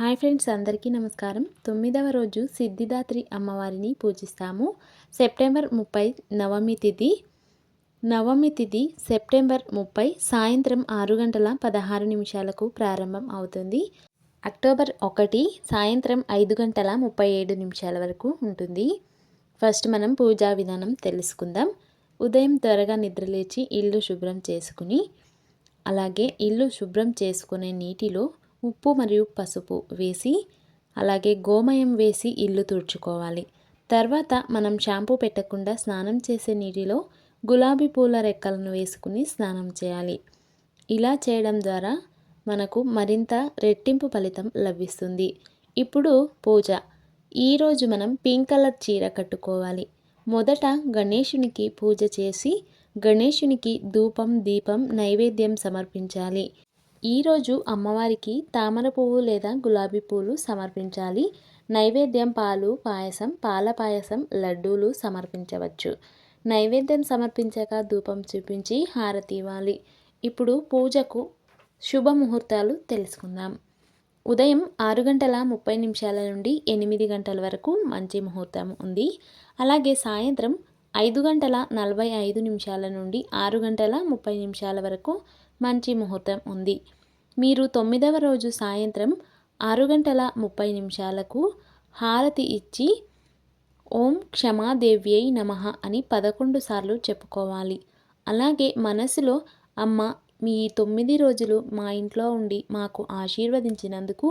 Hi friends అందరికీ నమస్కారం. తొమ్మిదవ రోజు సిద్ధిదాత్రి అమ్మవారిని పూజిస్తాము. సెప్టెంబర్ ముప్పై నవమి తిథి నవమి తిథి సెప్టెంబర్ ముప్పై సాయంత్రం ఆరు గంటల పదహారు నిమిషాలకు ప్రారంభం అవుతుంది. అక్టోబర్ ఒకటి సాయంత్రం ఐదు గంటల ముప్పై ఏడు నిమిషాల వరకు ఉంటుంది. ఫస్ట్ మనం పూజా విధానం తెలుసుకుందాం. ఉదయం త్వరగా నిద్రలేచి ఇల్లు శుభ్రం చేసుకుని అలాగే ఇల్లు శుభ్రం చేసుకునే నీటిలో ఉప్పు మరియు పసుపు వేసి అలాగే గోమయం వేసి ఇల్లు తుడుచుకోవాలి. తర్వాత మనం షాంపూ పెట్టకుండా స్నానం చేసే నీటిలో గులాబీ పూల రెక్కలను వేసుకుని స్నానం చేయాలి. ఇలా చేయడం ద్వారా మనకు మరింత రెట్టింపు ఫలితం లభిస్తుంది. ఇప్పుడు పూజ. ఈరోజు మనం పింక్ కలర్ చీర కట్టుకోవాలి. మొదట గణేషునికి పూజ చేసి గణేషునికి ధూపం దీపం నైవేద్యం సమర్పించాలి. ఈరోజు అమ్మవారికి తామర పువ్వు లేదా గులాబీ పువ్వులు సమర్పించాలి. నైవేద్యం పాలు పాయసం పాల పాయసం లడ్డూలు సమర్పించవచ్చు. నైవేద్యం సమర్పించాక ధూపం చూపించి హారతి ఇవ్వాలి. ఇప్పుడు పూజకు శుభముహూర్తాలు తెలుసుకుందాం. ఉదయం ఆరు గంటల ముప్పై నిమిషాల నుండి ఎనిమిది గంటల వరకు మంచి ముహూర్తం ఉంది. అలాగే సాయంత్రం ఐదు గంటల నలభై ఐదు నిమిషాల నుండి ఆరు గంటల ముప్పై నిమిషాల వరకు మంచి ముహూర్తం ఉంది. మీరు తొమ్మిదవ రోజు సాయంత్రం ఆరు గంటల ముప్పై నిమిషాలకు హారతి ఇచ్చి ఓం క్షమాదేవ్యై నమ అని పదకొండు సార్లు చెప్పుకోవాలి. అలాగే మనసులో అమ్మ మీ తొమ్మిది రోజులు మా ఇంట్లో ఉండి మాకు ఆశీర్వదించినందుకు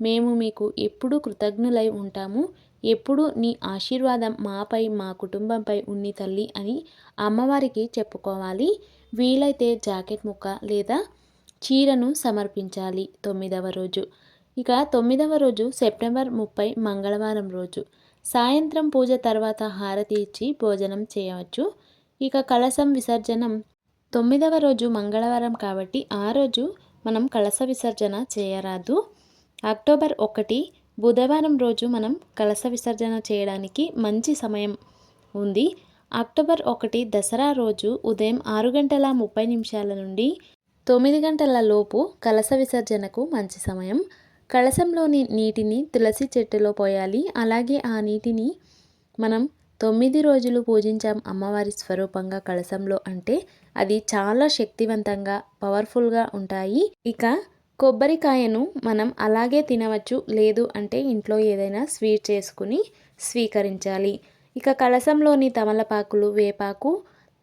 మేము మీకు ఎప్పుడు కృతజ్ఞులై ఉంటాము. ఎప్పుడు నీ ఆశీర్వాదం మాపై మా కుటుంబంపై ఉన్ని తల్లి అని అమ్మవారికి చెప్పుకోవాలి. వీలైతే జాకెట్ ముక్క లేదా చీరను సమర్పించాలి తొమ్మిదవ రోజు. ఇక తొమ్మిదవ రోజు సెప్టెంబర్ ముప్పై మంగళవారం రోజు. సాయంత్రం పూజ తర్వాత హారతి ఇచ్చి భోజనం చేయవచ్చు. ఇక కలసం విసర్జనం తొమ్మిదవ రోజు మంగళవారం కాబట్టి ఆ రోజు మనం కలస విసర్జన చేయరాదు. అక్టోబర్ ఒకటి బుధవారం రోజు మనం కలస విసర్జన చేయడానికి మంచి సమయం ఉంది. అక్టోబర్ ఒకటి దసరా రోజు ఉదయం ఆరు గంటల ముప్పై నిమిషాల నుండి తొమ్మిది గంటల లోపు కలస విసర్జనకు మంచి సమయం. కలసంలోని నీటిని తులసి చెట్టులో పోయాలి. అలాగే ఆ నీటిని మనం తొమ్మిది రోజులు పూజించాం అమ్మవారి స్వరూపంగా కలసంలో అంటే అది చాలా శక్తివంతంగా పవర్ఫుల్గా ఉంటాయి. ఇక కొబ్బరికాయను మనం అలాగే తినవచ్చు లేదు అంటే ఇంట్లో ఏదైనా స్వీట్ చేసుకుని స్వీకరించాలి. ఇక కలసంలోని తమలపాకులు వేపాకు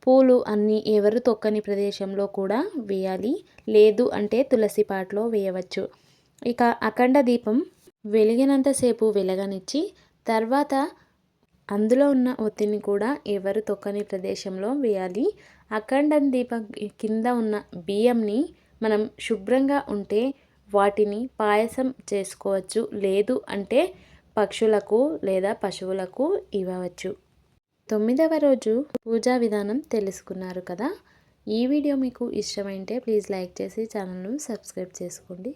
పూలు అన్నీ ఎవరు తొక్కని ప్రదేశంలో కూడా వేయాలి. లేదు అంటే తులసి పాటలో వేయవచ్చు. ఇక అఖండ దీపం వెలిగినంతసేపు వెలగనిచ్చి తర్వాత అందులో ఉన్న ఒత్తిని కూడా ఎవరు తొక్కని ప్రదేశంలో వేయాలి. అఖండ దీపం కింద ఉన్న బియ్యంని మనం శుభ్రంగా ఉంటే వాటిని పాయసం చేసుకోవచ్చు. లేదు అంటే పక్షులకు లేదా పశువులకు ఇవ్వవచ్చు. తొమ్మిదవ రోజు పూజా విధానం తెలుసుకున్నారు కదా? ఈ వీడియో మీకు ఇష్టమైతే ప్లీజ్ లైక్ చేసి ఛానల్ను సబ్స్క్రైబ్ చేసుకోండి.